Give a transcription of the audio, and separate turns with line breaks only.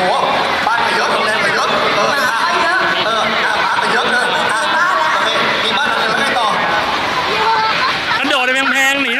หบ้านไปเยอะโรงแรมไปเยอะเออหน
้า
เออหน้าหไปเยอะเลอะมีบ้านหลังหนึต่อ
กระโดดไปแพงๆหนี